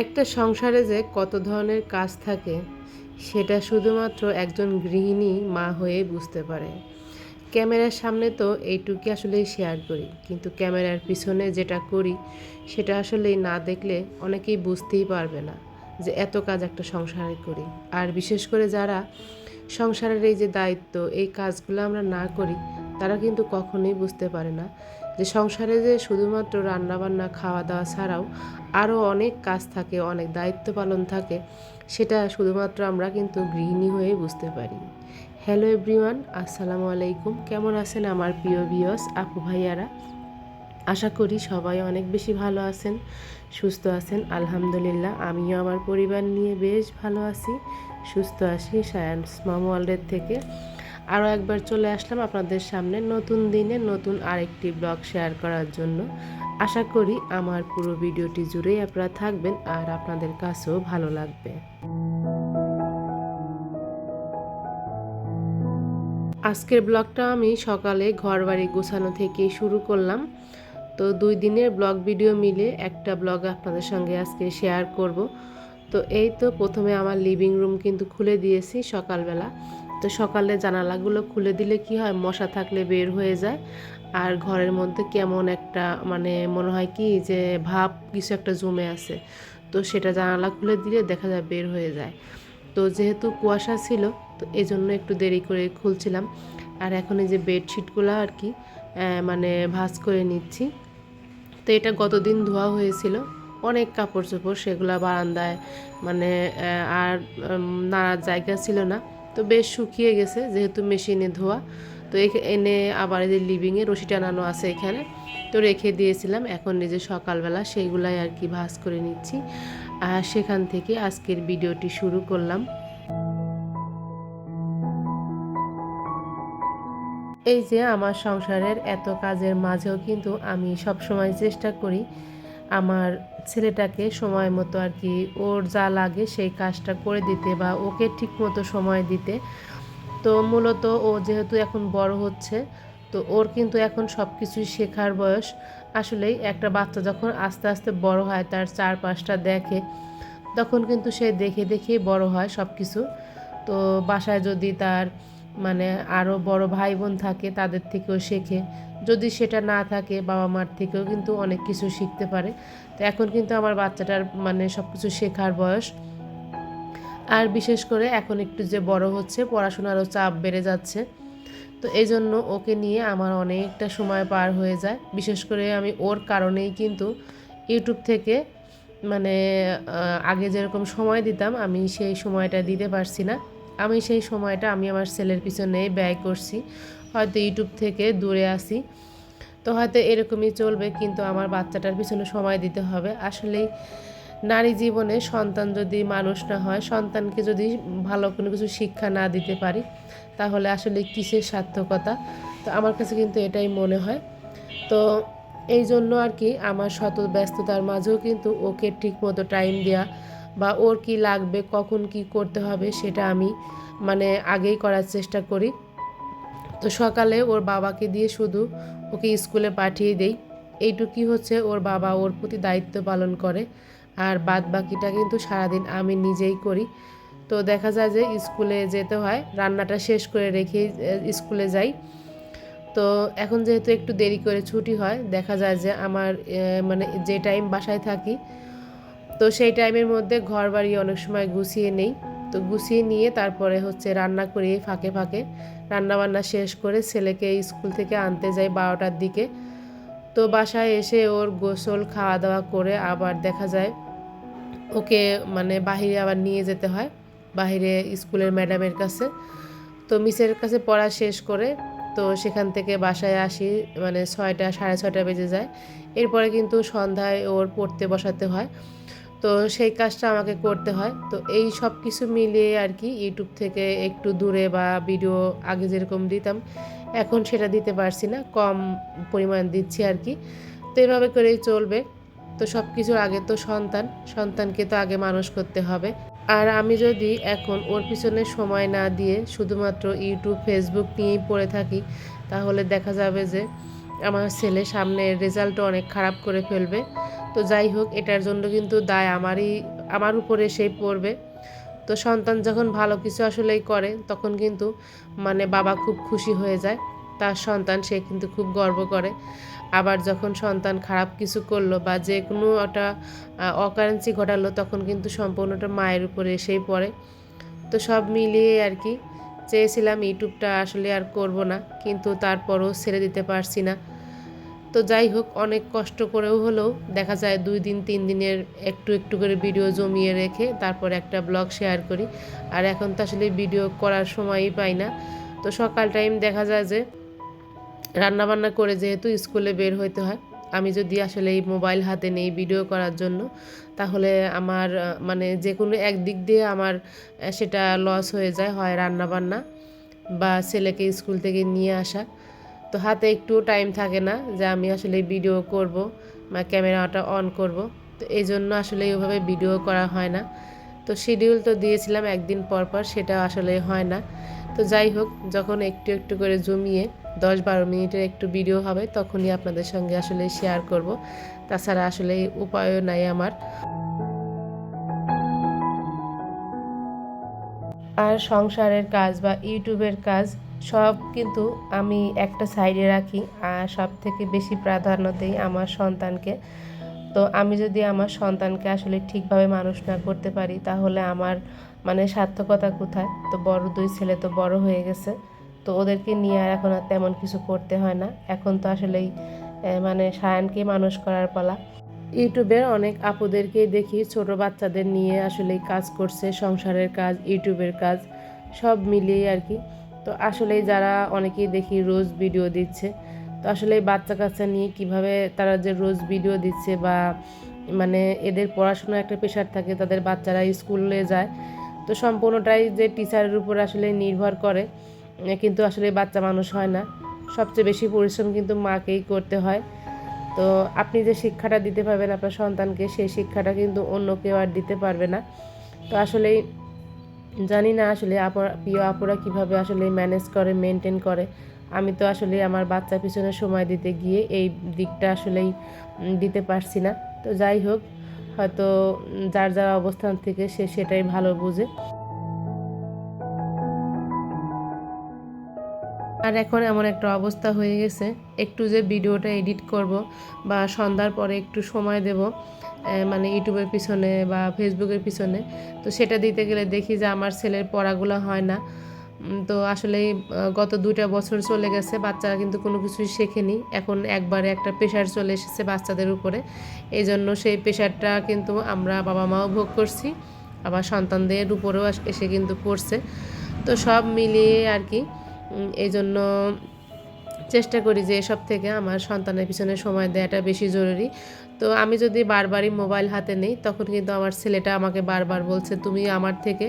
একটা সংসারে যে কত ধরনের কাজ থাকে, সেটা শুধুমাত্র একজন গৃহিণী মা হয়ে বুঝতে পারে। ক্যামেরার সামনে তো এইটুকুই আসলেই শেয়ার করি, কিন্তু ক্যামেরার পিছনে যেটা করি, সেটা আসলেই না দেখলে অনেকেই বুঝতেই পারবে না যে এত কাজ একটা সংসারে করি। আর বিশেষ করে যারা সংসারের এই যে দায়িত্ব, এই কাজগুলো আমরা না করি, তারা কিন্তু কখনোই বুঝতে পারে না যে সংসারে যে শুধুমাত্র রান্নাবান্না খাওয়া দাওয়া ছাড়াও আরও অনেক কাজ থাকে, অনেক দায়িত্ব পালন থাকে, সেটা শুধুমাত্র আমরা কিন্তু গৃহিণী হয়ে বুঝতে পারি। হ্যালো এভরিওয়ান আসসালামু আলাইকুম। কেমন আছেন আমার প্রিয় বিয়স আপু ভাইয়ারা? আশা করি সবাই অনেক বেশি ভালো আছেন, সুস্থ আছেন। আলহামদুলিল্লাহ, আমিও আমার পরিবার নিয়ে বেশ ভালো আছি। সুস্থ আছি, সায়ান্স মাম ওয়ার্ল্ডের থেকে। আরও একবার চলে আসলাম আপনাদের সামনে নতুন দিনে নতুন আরেকটি ব্লগ শেয়ার করার জন্য। আশা করি আমার পুরো ভিডিওটি জুড়েই আপনারা থাকবেন আর আপনাদের কাছেও ভালো লাগবে। আজকের ব্লগটা আমি সকালে ঘর বাড়ি গোছানো থেকে শুরু করলাম। তো দুই দিনের ব্লগ ভিডিও মিলে একটা ব্লগ আপনাদের সঙ্গে আজকে শেয়ার করব। তো এই তো প্রথমে আমার লিভিং রুম কিন্তু খুলে দিয়েছি সকালবেলা। তো সকালে জানালাগুলো খুলে দিলে কি হয়? মশা থাকলে বের হয়ে যায়। আর ঘরের মধ্যে কেমন একটা মানে মনে হয় কি যে ভাব কিছু একটা জমে আছে। তো সেটা জানালা খুলে দিলে দেখা যায় বের হয়ে যায়। তো যেহেতু কুয়াশা ছিল, তো এই জন্য একটু দেরি করে খুলছিলাম। আর এখন এই যে বেডশিটগুলো আর কি মানে ভাজ করে নিচ্ছি। তো এটা গতদিন ধোয়া হয়েছিল। অনেক কাপড় চোপড় সেগুলো বারান্দায় মানে আর নাড়ার জায়গা ছিল না। তো বেশ শুকিয়ে গেছে, যেহেতু মেশিনে ধোয়া। তো এনে আবার এই যে লিভিংয়ে রশি টানানো আছে এখানে। তো রেখে দিয়েছিলাম, এখন নিজে সকালবেলা সেইগুলাই আর কি ভাজ করে নিচ্ছি। আর সেখান থেকে আজকের ভিডিওটি শুরু করলাম। এই যে আমার সংসারের এত কাজের মাঝেও কিন্তু আমি সব সময় চেষ্টা করি আমার ছেলেটাকে সময় মতো আর কি ওর যা লাগে সেই কাজটা করে দিতে বা ওকে ঠিক মতো সময় দিতে। তো মূলত ও যেহেতু এখন বড় হচ্ছে, তো ওর কিন্তু এখন সব কিছুই শেখার বয়স। আসলেই একটা বাচ্চা যখন আস্তে আস্তে বড় হয়, তার চারপাশটা দেখে, তখন কিন্তু সে দেখে দেখেই বড় হয় সব কিছু তো বাসায় যদি তার মানে আরও বড় ভাই বোন থাকে, তাদের থেকেও শেখে। যদি সেটা না থাকে বাবা মার থেকেও কিন্তু অনেক কিছু শিখতে পারে। তো এখন কিন্তু আমার বাচ্চাটার মানে সব কিছু শেখার বয়স। আর বিশেষ করে এখন একটু যে বড় হচ্ছে, পড়াশোনারও চাপ বেড়ে যাচ্ছে। তো এই জন্য ওকে নিয়ে আমার অনেকটা সময় পার হয়ে যায়। বিশেষ করে আমি ওর কারণেই কিন্তু ইউটিউব থেকে মানে আগে যেরকম সময় দিতাম, আমি সেই সময়টা দিতে পারছি না। আমি সেই সময়টা আমি আমার ছেলের পিছনে ব্যয় করছি, হয়তো ইউটিউব থেকে দূরে আসি তো হয়তো এরকমই চলবে, কিন্তু আমার বাচ্চাটার পিছনে সময় দিতে হবে। আসলেই নারী জীবনে সন্তান যদি মানুষ না হয়, সন্তানকে যদি ভালো কোনো কিছু শিক্ষা না দিতে পারি, তাহলে আসলে কিসের সার্থকতা? তো আমার কাছে কিন্তু এটাই মনে হয়। তো এই জন্য আর কি আমার শত ব্যস্ততার মাঝেও কিন্তু ওকে ঠিক মতো টাইম দেওয়া বা ওর কি লাগবে, কখন কি করতে হবে সেটা আমি মানে আগেই করার চেষ্টা করি। তো সকালে ওর বাবাকে দিয়ে শুধু ওকে স্কুলে পাঠিয়ে দেই। এইটুকুই হচ্ছে ওর বাবা ওর প্রতি দায়িত্ব পালন করে। আর বাদ বাকিটা কিন্তু সারাদিন আমি নিজেই করি। তো দেখা যায় যে স্কুলে যেতে হয়, রান্নাটা শেষ করে রেখেই স্কুলে যাই। তো এখন যেহেতু একটু দেরি করে ছুটি হয়, দেখা যায় যে আমার মানে যে টাইম বাসায় থাকি তো সেই টাইমের মধ্যে ঘর বাড়ি অনেক সময় গুছিয়ে নেই। তো গুছিয়ে নিয়ে তারপরে হচ্ছে রান্না করি ফাঁকে ফাঁকে। রান্না বান্না শেষ করে ছেলেকে স্কুল থেকে আনতে যাই বারোটার দিকে। তো বাসায় এসে ওর গোসল খাওয়া দাওয়া করে আবার দেখা যায় ওকে মানে বাহিরে আবার নিয়ে যেতে হয়, বাহিরে স্কুলের ম্যাডামের কাছে। তো মিসের কাছে পড়া শেষ করে তো সেখান থেকে বাসায় আসি মানে ছয়টা, সাড়ে ছয়টা বেজে যায়। এরপরে কিন্তু সন্ধ্যায় ওর পড়তে বসাতে হয়। তো সেই কাজটা আমাকে করতে হয়। তো এই সব কিছু মিলিয়ে আর কি ইউটিউব থেকে একটু দূরে বা ভিডিও আগে যেরকম দিতাম, এখন সেটা দিতে পারছি না, কম পরিমাণ দিচ্ছি আর কি। তো এভাবে করেই চলবে। তো সব কিছুর আগে তো সন্তান, সন্তানকে তো আগে মানুষ করতে হবে। আর আমি যদি এখন ওর পিছনে সময় না দিয়ে শুধুমাত্র ইউটিউব ফেসবুক নিয়েই পড়ে থাকি, তাহলে দেখা যাবে যে আমার ছেলে সামনে রেজাল্টও অনেক খারাপ করে ফেলবে। তো যাই হোক, এটার জন্য কিন্তু দায় আমারই, আমার উপরে সেই পড়বে। তো সন্তান যখন ভালো কিছু আসলেই করে, তখন কিন্তু মানে বাবা খুব খুশি হয়ে যায়। তার সন্তান সে কিন্তু খুব গর্ব করে। আবার যখন সন্তান খারাপ কিছু করল বা যে কোনো একটা অকারেন্সি ঘটালো, তখন কিন্তু সম্পূর্ণটা মায়ের উপরে এসেই পড়ে। তো সব মিলিয়ে আর কি, চেয়েছিলাম ইউটিউবটা আসলে আর করব না, কিন্তু তারপরও ছেড়ে দিতে পারছি না। তো যাই হোক, অনেক কষ্ট করেও হলেও দেখা যায় দুই দিন, তিন দিনের একটু একটু করে ভিডিও জমিয়ে রেখে তারপর একটা ব্লগ শেয়ার করি। আর এখন তো আসলে ভিডিও করার সময়ই পাই না। তো সকাল টাইম দেখা যায় যে রান্নাবান্না করে যেহেতু স্কুলে বের হইতে হয়, আমি যদি আসলে এই মোবাইল হাতে নেই ভিডিও করার জন্য, তাহলে আমার মানে যে কোনো একদিক দিয়ে আমার, সেটা লস হয়ে যায়, হয় রান্নাবান্না বা ছেলেকে স্কুল থেকে নিয়ে আসা। তো হাতে একটু টাইম থাকে না যে আমি আসলে ভিডিও করব বা ক্যামেরাটা অন করব। তো এই জন্য আসলে ওইভাবে ভিডিও করা হয় না। তো শিডিউল তো দিয়েছিলাম একদিন পর পর, সেটা আসলে হয় না। তো যাই হোক, যখন একটু একটু করে জমিয়ে দশ বারো মিনিটের একটু ভিডিও হবে, তখনই আপনাদের সঙ্গে আসলে শেয়ার করব। তাছাড়া আসলে উপায়ও নাই আমার। আর সংসারের কাজ বা ইউটিউবের কাজ সব কিন্তু আমি একটা সাইডে রাখি আর সব থেকে বেশি প্রাধান্য দিই আমার সন্তানকে। তো আমি যদি আমার সন্তানকে আসলে ঠিকভাবে মানুষ না করতে পারি, তাহলে আমার মানে সার্থকতা কোথায়? তো বড় দুই ছেলে তো বড় হয়ে গেছে, তো ওদেরকে নিয়ে আর এখন আর তেমন কিছু করতে হয় না। এখন তো আসলেই মানে সায়ানকে মানুষ করার পালা। ইউটিউবের অনেক আপুদেরকেই দেখি ছোট বাচ্চাদের নিয়ে আসলেই কাজ করছে, সংসারের কাজ, ইউটিউবের কাজ, সব মিলিয়ে আর কি। তো আসলেই যারা অনেকেই দেখি রোজ ভিডিও দিচ্ছে, তো আসলে বাচ্চা কাচ্চা নিয়ে কীভাবে তারা যে রোজ ভিডিও দিচ্ছে বা মানে এদের পড়াশোনার একটা প্রেশার থাকে, তাদের বাচ্চারা স্কুলে যায়, তো সম্পূর্ণটাই যে টিচারের উপর আসলে নির্ভর করে কিন্তু আসলে বাচ্চা মানুষ হয় না। সবচেয়ে বেশি পরিশ্রম কিন্তু মাকেই করতে হয়। তো আপনি যে শিক্ষাটা দিতে পারবেন আপনার সন্তানকে, সেই শিক্ষাটা কিন্তু অন্য কেউ আর দিতে পারবে না। তো আসলেই জানি না আসলে আপর, প্রিয় আপুরা কীভাবে আসলে ম্যানেজ করে মেনটেন করে। আমি তো আসলে আমার বাচ্চার পিছনে সময় দিতে গিয়ে এই দিকটা আসলেই দিতে পারছি না। তো যাই হোক, হয়তো যার যার অবস্থান থেকে সে সেটাই ভালো বুঝে। আর এখন এমন একটা অবস্থা হয়ে গেছে, একটু যে ভিডিওটা এডিট করব বা সন্ধ্যার পরে একটু সময় দেব মানে ইউটিউবের পিছনে বা ফেসবুকের পিছনে, তো সেটা দিতে গেলে দেখি যে আমার ছেলের পড়াগুলো হয় না। তো আসলে গত দুটা বছর চলে গেছে, বাচ্চারা কিন্তু কোনো কিছুই শেখেনি। এখন একবারে একটা প্রেশার চলে এসেছে বাচ্চাদের উপরে। এই জন্য সেই প্রেশারটা কিন্তু আমরা বাবা মাও ভোগ করছি, আবার সন্তানদের উপরেও এসে কিন্তু পড়ছে। তো সব মিলিয়ে আর কি এই জন্য চেষ্টা করি যে এসব থেকে আমার সন্তানের পিছনে সময় দেওয়াটা বেশি জরুরি। তো আমি যদি বারবারই মোবাইল হাতে নেই, তখন কিন্তু আমার ছেলেটা আমাকে বারবার বলছে, তুমি আমার থেকে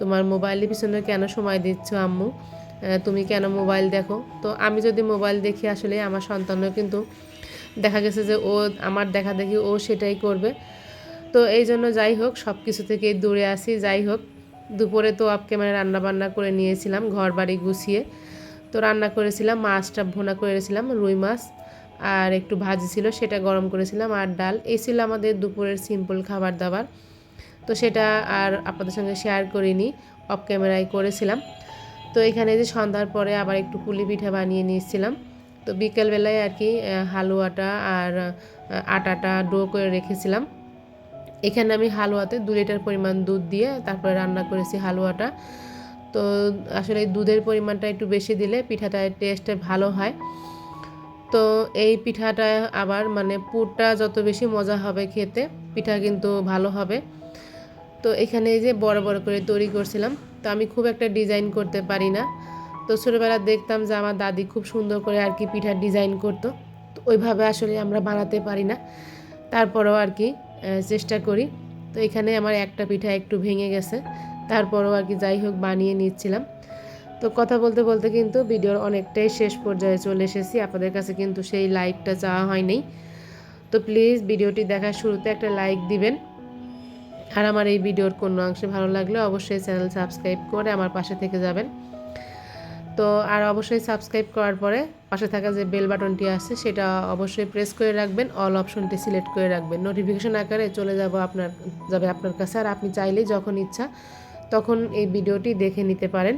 তোমার মোবাইলের পিছনে কেন সময় দিচ্ছ আম্মু? তুমি কেন মোবাইল দেখো? তো আমি যদি মোবাইল দেখি, আসলে আমার সন্তানও কিন্তু দেখা গেছে যে ও, আমার দেখা দেখি ও সেটাই করবে। তো এই জন্য যাই হোক সব কিছু থেকে দূরে আসি যাই হোক, দুপুরে তো অফ ক্যামেরা রান্না বান্না করে নিয়েছিলাম ঘর বাড়ি গুছিয়ে তো রান্না করেছিলাম, মাছটা ভোনা করেছিলাম, রুই মাছ। আর একটু ভাজি ছিল, সেটা গরম করেছিলাম আর ডাল। এই ছিল আমাদের দুপুরের সিম্পল খাবার দাবার। তো সেটা আর আপনাদের সঙ্গে শেয়ার করিনি অফ ক্যামেরায় করেছিলাম। তো এখানে যে সন্ধ্যার পরে আবার একটু পুলি পিঠা বানিয়ে নিয়েছিলাম। তো বিকেলবেলায় আর কি হালুয়াটা আর আটাটা ডো করে রেখেছিলাম। এখানে আমি হালুয়াতে দু লিটার পরিমাণ দুধ দিয়ে তারপরে রান্না করেছি হালুয়াটা। তো আসলে দুধের পরিমাণটা একটু বেশি দিলে পিঠাটার টেস্টটা ভালো হয়। তো এই পিঠাটা আবার মানে পুরটা যত বেশি মজা হবে খেতে, পিঠা কিন্তু ভালো হবে। তো এখানে এই যে বড় বড় করে তৈরি করছিলাম, তো আমি খুব একটা ডিজাইন করতে পারি না। তো ছোটোবেলা দেখতাম যে আমার দাদি খুব সুন্দর করে আর কি পিঠার ডিজাইন করতো, তো ওইভাবে আসলে আমরা বানাতে পারি না। তারপরেও আর কি চেষ্টা করি। তো এখানে আমার একটা পিঠা একটু ভেঙে গেছে, তারপরও আর কি যাই হোক বানিয়ে নিচ্ছিলাম। তো কথা বলতে বলতে কিন্তু ভিডিওর অনেকটাই শেষ পর্যায়ে চলে এসেছি। আপনাদের কাছে কিন্তু সেই লাইকটা চাওয়া হয়নি। তো প্লিজ ভিডিওটি দেখার শুরুতে একটা লাইক দিবেন। আর আমার এই ভিডিওর কোনো অংশে ভালো লাগলে অবশ্যই চ্যানেল সাবস্ক্রাইব করে আমার পাশে থেকে যাবেন। তো আর অবশ্যই সাবস্ক্রাইব করার পরে পাশে থাকা যে বেল বাটনটি আছে, সেটা অবশ্যই প্রেস করে রাখবেন। অল অপশনটি সিলেক্ট করে রাখবেন। নোটিফিকেশন আকারে চলে যাব আপনার, যাবে আপনার কাছে। আর আপনি চাইলেই যখন ইচ্ছা তখন এই ভিডিওটি দেখে নিতে পারেন।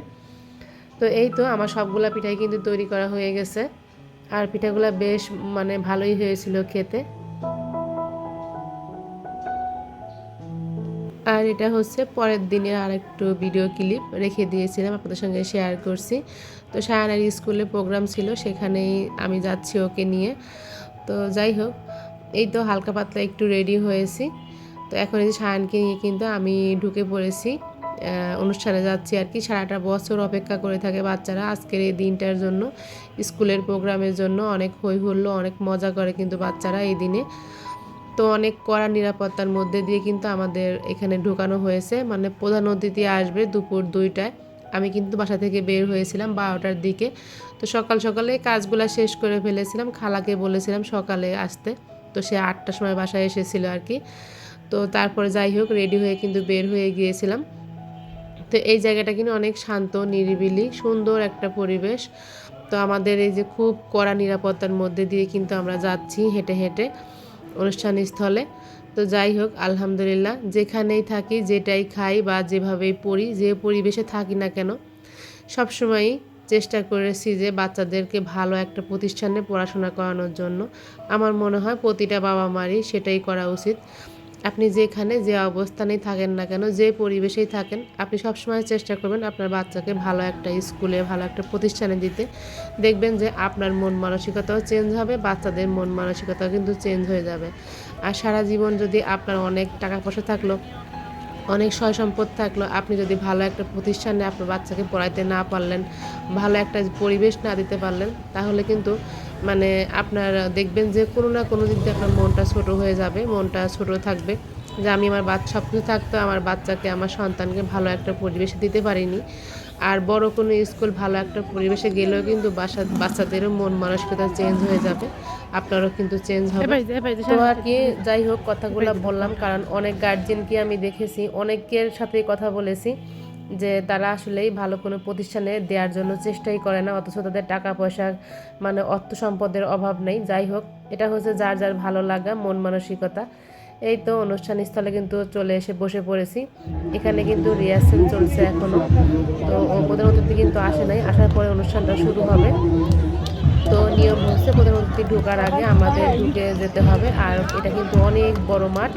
তো এই তো আমার সবগুলা পিঠাই কিন্তু তৈরি করা হয়ে গেছে। আর পিঠাগুলা বেশ মানে ভালোই হয়েছিল খেতে। আর এটা হচ্ছে পরের দিনের আর একটু ভিডিও ক্লিপ রেখে দিয়েছিলাম, আপনাদের সঙ্গে শেয়ার করছি। তো সায়ানার স্কুলে প্রোগ্রাম ছিল, সেখানেই আমি যাচ্ছি ওকে নিয়ে। তো যাই হোক, এই তো হালকা পাতলা একটু রেডি হয়েছি। তো এখন এই যে সায়ানকে নিয়ে কিন্তু আমি ঢুকে পড়েছি। অনুষ্ঠানে যাচ্ছি আর কি। সারাটা বছর অপেক্ষা করে থাকে বাচ্চারা আজকের এই দিনটার জন্য। স্কুলের প্রোগ্রামের জন্য অনেক হই হুল্লো অনেক মজা করে কিন্তু বাচ্চারা এই দিনে। তো অনেক কড়া নিরাপত্তার মধ্যে দিয়ে কিন্তু আমাদের এখানে ঢোকানো হয়েছে। মানে প্রধান অতিথি আসবে দুপুর দুইটায়। আমি কিন্তু বাসা থেকে বের হয়েছিলাম বারোটার দিকে। তো সকাল সকালে কাজগুলো শেষ করে ফেলেছিলাম। খালাকে বলেছিলাম সকালে আসতে। তো সে আটটার সময় বাসায় এসেছিল আর কি। তো তারপরে যাই হোক রেডি হয়ে কিন্তু বের হয়ে গিয়েছিলাম। তো এই জায়গাটা কিন্তু অনেক শান্ত, নিরিবিলি, সুন্দর একটা পরিবেশ। তো আমাদের এই যে খুব কড়া নিরাপত্তার মধ্যে দিয়ে কিন্তু আমরা যাচ্ছি হেঁটে হেঁটে অনুষ্ঠান স্থলে তো যাই হোক, আলহামদুলিল্লাহ, যেখানেই থাকি, যেটাই খাই বা যেভাবেই পড়ি, যে পরিবেশে থাকি না কেন, সবসময়ই চেষ্টা করেছি যে বাচ্চাদেরকে ভালো একটা প্রতিষ্ঠানে পড়াশোনা করানোর জন্য। আমার মনে হয় প্রতিটা বাবা মারই সেটাই করা উচিত। আপনি যেখানে যে অবস্থানেই থাকেন না কেন, যে পরিবেশেই থাকেন, আপনি সবসময় চেষ্টা করবেন আপনার বাচ্চাকে ভালো একটা স্কুলে, ভালো একটা প্রতিষ্ঠানে দিতে। দেখবেন যে আপনার মন মানসিকতাও চেঞ্জ হবে, বাচ্চাদের মন মানসিকতাও কিন্তু চেঞ্জ হয়ে যাবে। আর সারা জীবন যদি আপনার অনেক টাকা পয়সা থাকল, অনেক সয় সম্পদ থাকল, আপনি যদি ভালো একটা প্রতিষ্ঠানে আপনার বাচ্চাকে পড়াইতে না পারলেন, ভালো একটা পরিবেশ না দিতে পারলেন, তাহলে কিন্তু মানে আপনার দেখবেন যে কোনো না কোনো দিক দিয়ে আপনার মনটা ছোট হয়ে যাবে মনটা ছোট থাকবে। যে আমি আমার বাচ্চা সব কিছু থাকতো আমার বাচ্চাকে আমার সন্তানকে ভালো একটা পরিবেশে দিতে পারিনি। আর বড় কোনো স্কুল ভালো একটা পরিবেশে গেলেও কিন্তু বাসা বাচ্চাদেরও মন মানসিকতা চেঞ্জ হয়ে যাবে। আপনারও কিন্তু চেঞ্জ হবে। তো আর কি যাই হোক কথাগুলো বললাম কারণ অনেক গার্জেনকে আমি দেখেছি অনেকের সাথে কথা বলেছি। যে তারা আসলেই ভালো কোনো প্রতিষ্ঠানে দেওয়ার জন্য চেষ্টাই করে না, অথচ তাদের টাকা পয়সা মানে অর্থ সম্পদের অভাব নেই। যাই হোক, এটা হচ্ছে যার যার ভালো লাগা, মন মানসিকতা। এই তো অনুষ্ঠান স্থলে কিন্তু চলে এসে বসে পড়েছি। এখানে কিন্তু রিহার্সেল চলছে এখনও তো প্রধান অতিথি কিন্তু আসে নাই, আসার পরে অনুষ্ঠানটা শুরু হবে। তো নিয়ম হচ্ছে প্রধান অতিথি ঢোকার আগে আমাদের ঢুকে যেতে হবে। আর এটা কিন্তু অনেক বড় মাঠ।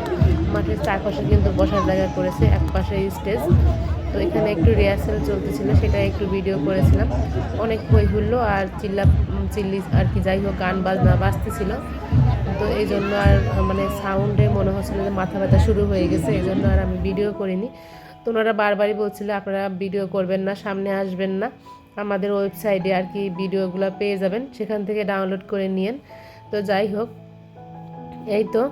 মাঠের চারপাশে কিন্তু বসার জায়গা করেছে এক পাশে স্টেজ। তো এখানে একটু রিহার্সেল চলতেছিল, সেটা একটু ভিডিও করেছিলাম। অনেক হুল্লো আর চিল্লা চিল্লি আর কি, যাই হোক, গান বাজনা বাজতেছিল। তো এই জন্য আর মানে সাউন্ডে মনে হচ্ছিল যে মাথা ব্যথা শুরু হয়ে গেছে এই জন্য আর আমি ভিডিও করিনি। তো ওনারা বারবারই বলছিল, আপনারা ভিডিও করবেন না, সামনে আসবেন না। আমাদের ওয়েবসাইটে আর কি ভিডিওগুলো পেয়ে যাবেন, সেখান থেকে ডাউনলোড করে নিয়েন। তো যাই হোক, এই তো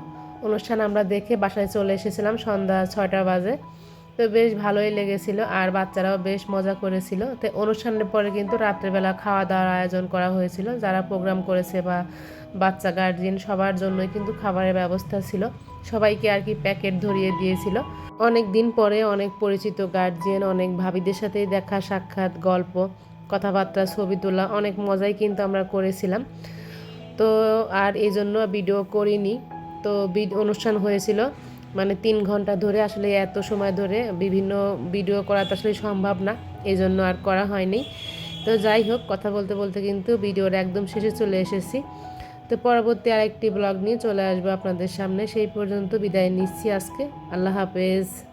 অনুষ্ঠান আমরা দেখে বাসায় চলে এসেছিলাম সন্ধ্যা ছয়টা বাজে। তো বেশ ভালোই লেগেছিল। আর বাচ্চারাও বেশ মজা করেছিল। তো অনুষ্ঠানের পরে কিন্তু রাত্রেবেলা খাওয়া দাওয়ার আয়োজন করা হয়েছিল। যারা প্রোগ্রাম করেছে বা বাচ্চা গার্জিয়ান সবার জন্যই কিন্তু খাবারের ব্যবস্থা ছিল। সবাইকে আর কি প্যাকেট ধরিয়ে দিয়েছিল। অনেক দিন পরে অনেক পরিচিত গার্জিয়ান অনেক ভাবিদের সাথেই দেখা, সাক্ষাৎ, গল্প, কথাবার্তা, ছবি তোলা, অনেক মজাই কিন্তু আমরা করেছিলাম। তো আর এই জন্য ভিডিও করিনি। তো অনুষ্ঠান হয়েছিল। মানে তিন ঘণ্টা ধরে আসলে এত সময় ধরে বিভিন্ন ভিডিও করা তো আসলে সম্ভব না এই জন্য আর করা হয়নি। তো যাই হোক, কথা বলতে বলতে কিন্তু ভিডিওর একদম শেষে চলে এসেছি। তো পরবর্তী আরেকটি ব্লগ নিয়ে চলে আসব আপনাদের সামনে। সেই পর্যন্ত বিদায় নিচ্ছি আজকে। আল্লাহ হাফেজ।